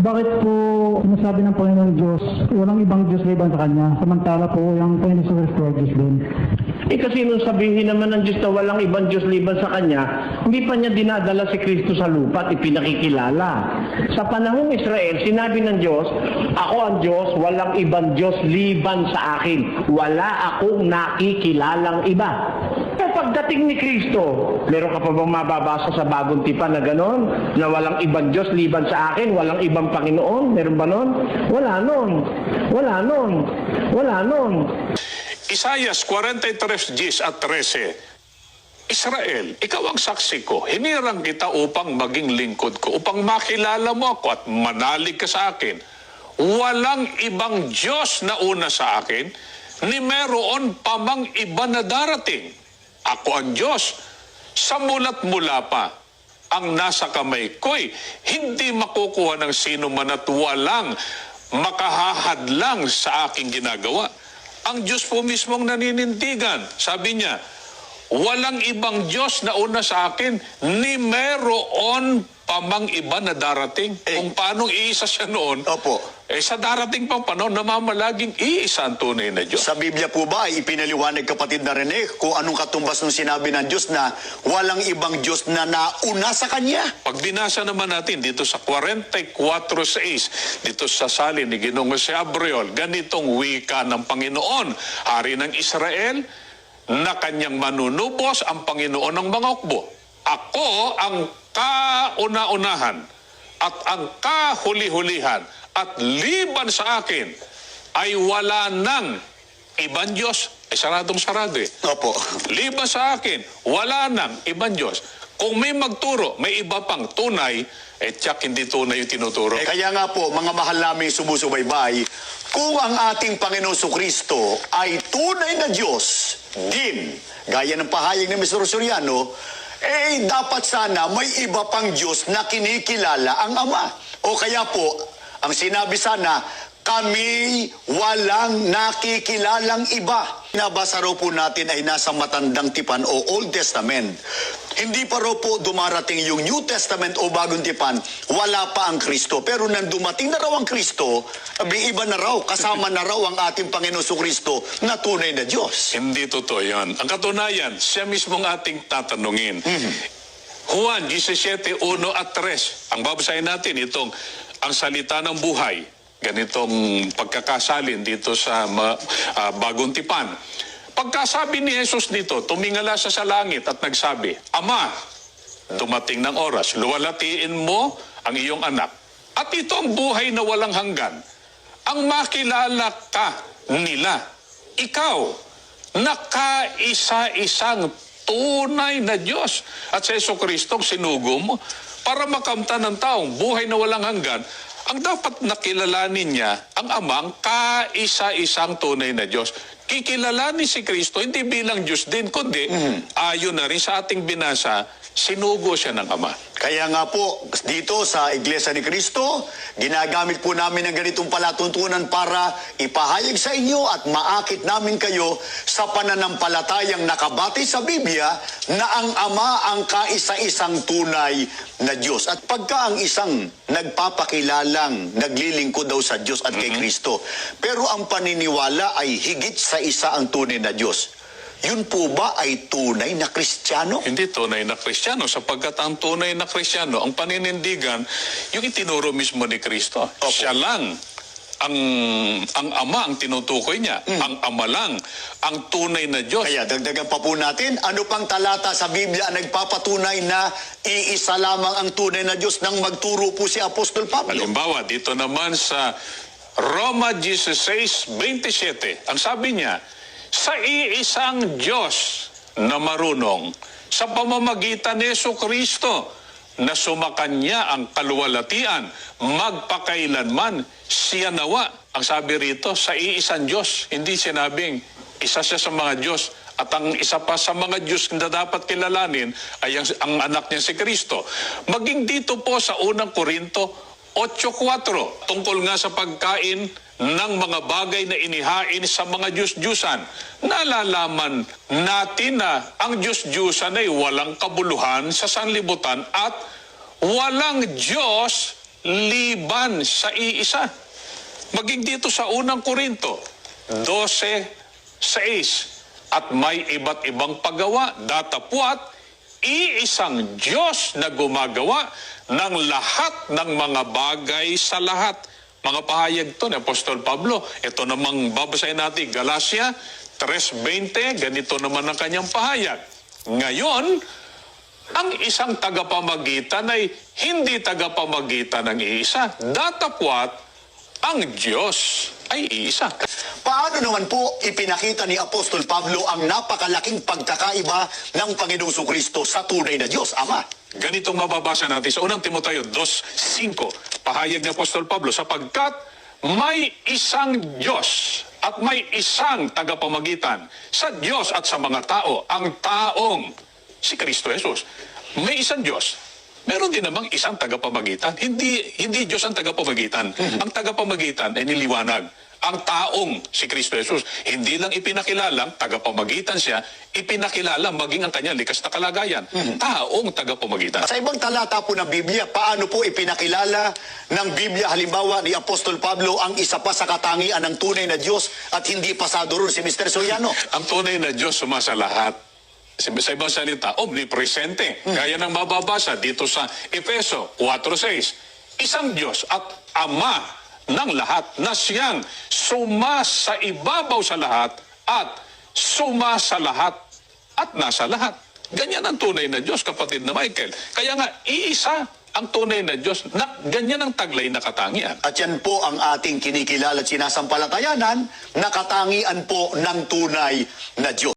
Bakit po sinasabi ng Panginoon Diyos, walang ibang Diyos liban sa Kanya, samantala po yung Panginoon sa Kristo Diyos din? Eh kasi nung sabihin naman ng Diyos na walang ibang Diyos liban sa Kanya, hindi pa niya dinadala si Kristo sa lupa at ipinakikilala. Sa panahong Israel, sinabi ng Diyos, Ako ang Diyos, walang ibang Diyos liban sa akin. Wala akong nakikilalang iba. Pagdating ni Kristo, meron ka pa bang mababasa sa bagong tipan na gano'n? Na walang ibang Diyos liban sa akin, walang ibang Panginoon? Meron ba nun? Wala nun. Wala nun. Wala nun. Isayas 43 Gs at 13. Israel, ikaw ang saksi ko. Hinirang kita upang maging lingkod ko, upang makilala mo ako at manalig ka sa akin. Walang ibang Diyos na una sa akin, ni meron pamang iba na darating. Ako ang Diyos. Sa mulat mula pa, ang nasa kamay ko'y hindi makukuha ng sino man at walang makahahadlang sa aking ginagawa. Ang Diyos po mismong naninindigan. Sabi niya, walang ibang Diyos na una sa akin, ni meron pamang iba na darating. Eh, Kung paano iisa siya noon, Opo. Eh sa darating pang panahon, namamalaging iisa ang tunay na Diyos. Sa Biblia po ba ay ipinaliwanag kapatid na Rene kung anong katumbas ng sinabi ng Diyos na walang ibang Diyos na nauna sa Kanya? Pag binasa naman natin dito sa 44.6, dito sa salin ni Ginoong si Abriol, ganitong wika ng Panginoon, Hari ng Israel, na kanyang manunubos ang Panginoon ng mga ukbo. Ako ang kauna-unahan at ang kahuli-hulihan at liban sa akin ay wala nang ibang Diyos. Ay saradong sarado eh. Opo. Liban sa akin, wala nang ibang Diyos. Kung may magturo, may iba pang tunay, eh tiyak hindi tunay yung tinuturo. Eh, kaya nga po, mga mahal naming sumusubaybay, kung ang ating Panginoon Kristo ay tunay na Diyos din, gaya ng pahayag ni Mr. Soriano, eh dapat sana may iba pang Diyos na kinikilala ang Ama. O kaya po, ang sinabi sana, kami walang nakikilalang iba. Nabasa raw po natin ay nasa matandang tipan o Old Testament. Hindi pa raw po dumarating yung New Testament o Bagong Tipan, wala pa ang Kristo. Pero nang dumating na raw ang Kristo, iba na raw, kasama na raw ang ating Panginoon Su Kristo na tunay na Diyos. Hindi totoo yan. Ang katunayan, siya mismong ating tatanungin. Juan 17.1 at 3. Ang babasahin natin itong ang salita ng buhay. Ganitong pagkakasalin dito sa ah, bagong tipan. Pagkasabi ni Jesus dito, tumingala siya sa langit at nagsabi, Ama, dumating ng oras, luwalatiin mo ang iyong anak. At ito ang buhay na walang hanggan. Ang makilala ka nila. Ikaw, nakaisa-isang tunay na Diyos. At sa Yeso sinugo mo para makamtan ng taong buhay na walang hanggan, ang dapat nakilalanin niya, ang amang kaisa-isang tunay na Diyos. Kikilalanin si Kristo hindi bilang Diyos din, kundi ayon na rin sa ating binasa, sinugo siya ng Ama. Kaya nga po, dito sa Iglesia ni Cristo, ginagamit po namin ang ganitong palatuntunan para ipahayag sa inyo at maakit namin kayo sa pananampalatayang nakabati sa Biblia na ang Ama ang kaisa-isang tunay na Diyos. At pagka ang isang nagpapakilalang naglilingkod daw sa Diyos at kay Kristo, pero ang paniniwala ay higit sa isa ang tunay na Diyos. Yun po ba ay tunay na Kristiyano? Hindi tunay na Kristiyano sapagkat ang tunay na Kristiyano, ang paninindigan, yung itinuro mismo ni Kristo. Siya lang ang ang ama ang tinutukoy niya. Ang ama lang ang tunay na Diyos. Kaya dagdagan pa po natin, ano pang talata sa Biblia ang nagpapatunay na iisa lamang ang tunay na Diyos nang magturo po si Apostol Pablo? Halimbawa, dito naman sa Roma 16:27, ang sabi niya, sa iisang Diyos na marunong sa pamamagitan ni Yesu Kristo na sumakanya ang kaluwalhatian, magpakailanman siya nawa. Ang sabi rito, sa iisang Diyos, hindi sinabing isa siya sa mga Diyos at ang isa pa sa mga Diyos na dapat kilalanin ay ang, ang anak niya si Kristo. Maging dito po sa unang Korinto 8.4, tungkol nga sa pagkain ng mga bagay na inihain sa mga Diyos-Diyusan. Nalalaman natin na ang Diyos-Diyusan ay walang kabuluhan sa sanlibutan at walang Diyos liban sa iisa. Maging dito sa unang Korinto, 12.6 At may iba't ibang paggawa, datapwat, iisang Diyos na gumagawa ng lahat ng mga bagay sa lahat. Mga pahayag to ni Apostol Pablo. Ito namang babasahin natin, Galacia 3.20, ganito naman ang kanyang pahayag. Ngayon, ang isang tagapamagitan ay hindi tagapamagitan ng iisa. Datapwat, ang Diyos ay iisa. Paano naman po ipinakita ni Apostol Pablo ang napakalaking pagkakaiba ng Panginoong Kristo sa tunay na Diyos, Ama? Ganitong mababasa natin sa unang Timoteo 2.5, pahayag ni Apostol Pablo, sapagkat may isang Diyos at may isang tagapamagitan sa Diyos at sa mga tao, ang taong si Kristo Jesus. May isang Diyos. Meron din namang isang tagapamagitan. Hindi hindi Diyos ang tagapamagitan. Ang tagapamagitan ay niliwanag. Ang taong si Kristo Jesus. Hindi lang ipinakilalang tagapamagitan siya, ipinakilala maging ang kanyang likas na kalagayan. Taong tagapamagitan. Sa ibang talata po ng Biblia, paano po ipinakilala ng Biblia, halimbawa ni Apostol Pablo, ang isa pa sa katangian ng tunay na Diyos at hindi pasado ron si Mr. Soriano? Ang tunay na Diyos sumasa lahat. Sa sa ibang salita, omnipresente. Kaya nang mababasa dito sa Efeso 4.6, isang Diyos at Ama ng lahat na siyang sumasa ibabaw sa lahat at sumasa lahat at nasa lahat. Ganyan ang tunay na Diyos, kapatid na Michael. Kaya nga, iisa ang tunay na Diyos na ganyan ang taglay na katangian. At yan po ang ating kinikilala at sinasampalatayanan na katangian po ng tunay na Diyos.